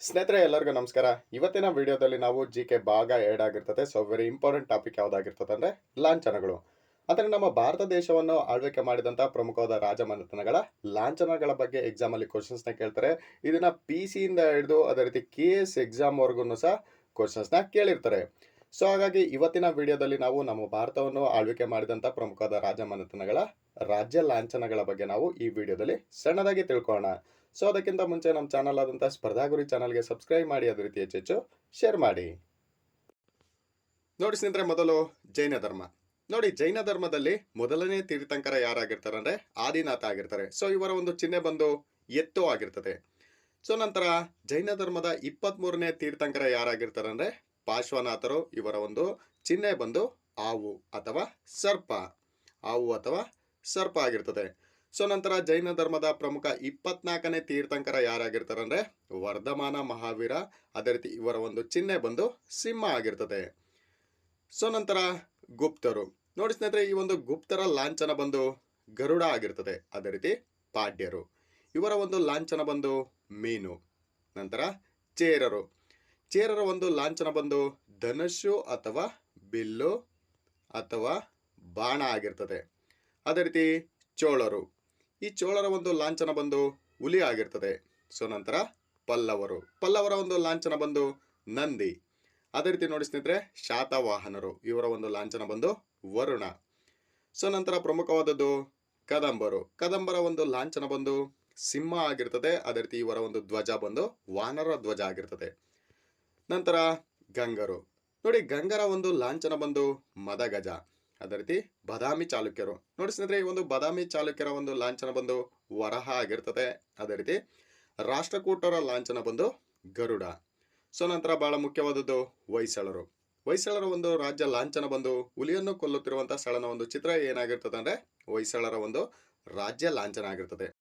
ಸ್ನೇಹಿತರೆ, ಎಲ್ಲರಿಗೂ ನಮಸ್ಕಾರ. ಇವತ್ತಿನ ವಿಡಿಯೋದಲ್ಲಿ ನಾವು ಜಿ ಕೆ ಭಾಗ ಎರಡ್ ಆಗಿರ್ತದೆ. ಸೊ ವೆರಿ ಇಂಪಾರ್ಟೆಂಟ್ ಟಾಪಿಕ್ ಯಾವ್ದಾಗಿರ್ತದೆ ಅಂದ್ರೆ ಲಾಂಛನಗಳು. ಅಂದ್ರೆ ನಮ್ಮ ಭಾರತ ದೇಶವನ್ನು ಆಳ್ವಿಕೆ ಮಾಡಿದಂತ ಪ್ರಮುಖವಾದ ರಾಜಮನೆತನಗಳ ಲಾಂಛನಗಳ ಬಗ್ಗೆ ಎಕ್ಸಾಮ್ ಅಲ್ಲಿ ಕ್ವಶನ್ಸ್ನ ಕೇಳ್ತಾರೆ. ಇದನ್ನ ಪಿ ಇಂದ ಹಿಡಿದು ಅದೇ ರೀತಿ ಕೆ ಎಸ್ ಎಕ್ಸಾಮ್ ವರ್ಗು ಸಹ ಕ್ವಶನ್ಸ್ನ ಕೇಳಿರ್ತಾರೆ. ಸೊ ಹಾಗಾಗಿ ಇವತ್ತಿನ ವಿಡಿಯೋದಲ್ಲಿ ನಾವು ನಮ್ಮ ಭಾರತವನ್ನು ಆಳ್ವಿಕೆ ಮಾಡಿದಂತ ಪ್ರಮುಖವಾದ ರಾಜಮನೆತನಗಳ ರಾಜ್ಯ ಲಾಂಛನಗಳ ಬಗ್ಗೆ ನಾವು ಈ ವಿಡಿಯೋದಲ್ಲಿ ಸಣ್ಣದಾಗಿ ತಿಳ್ಕೊಳ್ಳೋಣ ಸೊ ಅದಕ್ಕಿಂತ ಮುಂಚೆ ನಮ್ಮ ಚಾನಲ್ ಆದಂಥ ಸ್ಪರ್ಧಾಗುರಿ ಚಾನಲ್ಗೆ ಸಬ್ಸ್ಕ್ರೈಬ್ ಮಾಡಿ ಅದೇ ರೀತಿ ಹೆಚ್ಚೆಚ್ಚು ಶೇರ್ ಮಾಡಿ. ನೋಡಿ ಸ್ನೇಹಿತರೆ, ಮೊದಲು ಜೈನ ಧರ್ಮ. ನೋಡಿ, ಜೈನ ಧರ್ಮದಲ್ಲಿ ಮೊದಲನೇ ತೀರ್ಥಂಕರ ಯಾರಾಗಿರ್ತಾರೆ ಅಂದ್ರೆ ಆದಿನಾಥ ಆಗಿರ್ತಾರೆ. ಸೊ ಇವರ ಒಂದು ಚಿಹ್ನೆ ಬಂದು ಎತ್ತು ಆಗಿರ್ತದೆ. ಸೊ ನಂತರ ಜೈನ ಧರ್ಮದ ಇಪ್ಪತ್ತ್ ಮೂರನೇ ತೀರ್ಥಂಕರ ಯಾರಾಗಿರ್ತಾರೆ ಅಂದ್ರೆ ಪಾರ್ಶ್ವನಾಥರು ಇವರ ಒಂದು ಚಿಹ್ನೆ ಬಂದು ಆವು ಅಥವಾ ಸರ್ಪ. ಆವು ಅಥವಾ ಸರ್ಪ ಆಗಿರ್ತದೆ. ಸೊ, ನಂತರ ಜೈನ ಧರ್ಮದ ಪ್ರಮುಖ ಇಪ್ಪತ್ನಾಲ್ಕನೇ ತೀರ್ಥಂಕರ ಯಾರಾಗಿರ್ತಾರೆ ಅಂದ್ರೆ ವರ್ಧಮಾನ ಮಹಾವೀರ. ಅದೇ ರೀತಿ ಇವರ ಒಂದು ಚಿಹ್ನೆ ಬಂದು ಸಿಂಹ ಆಗಿರ್ತದೆ. ಸೊ, ನಂತರ ಗುಪ್ತರು. ನೋಡಿ ಸ್ನೇಹಿತರೆ, ಈ ಒಂದು ಗುಪ್ತರ ಲಾಂಛನ ಬಂದು ಗರುಡ ಆಗಿರ್ತದೆ. ಅದೇ ರೀತಿ ಪಾಡ್ಯರು. ಇವರ ಒಂದು ಲಾಂಛನ ಬಂದು ಮೀನು. ನಂತರ ಚೇರರು. ಚೇರರ ಒಂದು ಲಾಂಛನ ಬಂದು ಧನುಷು ಅಥವಾ ಬಿಲ್ಲು ಅಥವಾ ಬಾಣ ಆಗಿರ್ತದೆ. ಅದೇ ರೀತಿ ಚೋಳರು. ಈ ಚೋಳರ ಒಂದು ಲಾಂಛನ ಬಂದು ಹುಲಿ ಆಗಿರ್ತದೆ. ಸೊ, ನಂತರ ಪಲ್ಲವರು. ಪಲ್ಲವರ ಒಂದು ಲಾಂಛನ ಬಂದು ನಂದಿ. ಅದೇ ರೀತಿ ನೋಡಿ ಸ್ನೇಹಿತರೆ, ಶಾತವಾಹನರು. ಇವರ ಒಂದು ಲಾಂಛನ ಬಂದು ವರುಣ. ಸೊ, ನಂತರ ಪ್ರಮುಖವಾದದ್ದು ಕದಂಬರು. ಕದಂಬರ ಒಂದು ಲಾಂಛನ ಬಂದು ಸಿಂಹ ಆಗಿರ್ತದೆ. ಅದೇ ರೀತಿ ಇವರ ಒಂದು ಧ್ವಜ ಬಂದು ವಾನರ ಧ್ವಜ ಆಗಿರ್ತದೆ. ನಂತರ ಗಂಗರು. ನೋಡಿ, ಗಂಗರ ಒಂದು ಲಾಂಛನ ಬಂದು ಮದಗಜ. ಅದೇ ರೀತಿ ಬದಾಮಿ ಚಾಲುಕ್ಯರು. ನೋಡಿ ಸ್ನೇಹಿತರೆ, ಈ ಒಂದು ಬದಾಮಿ ಚಾಲುಕ್ಯರ ಒಂದು ಲಾಂಛನ ಬಂದು ವರಹ ಆಗಿರ್ತದೆ. ಅದೇ ರೀತಿ ರಾಷ್ಟ್ರಕೂಟರ ಲಾಂಛನ ಬಂದು ಗರುಡ. ಸೊ, ನಂತರ ಬಹಳ ಮುಖ್ಯವಾದದ್ದು ಹೊಯ್ಸಳರು. ಹೊಯ್ಸಳರ ಒಂದು ರಾಜ್ಯ ಲಾಂಛನ ಬಂದು ಹುಲಿಯನ್ನು ಕೊಲ್ಲುತ್ತಿರುವಂತಹ ಸ್ಥಳನ ಒಂದು ಚಿತ್ರ ಏನಾಗಿರ್ತದೆ ಅಂದ್ರೆ ಹೊಯ್ಸಳರ ಒಂದು ರಾಜ್ಯ ಲಾಂಛನ ಆಗಿರ್ತದೆ.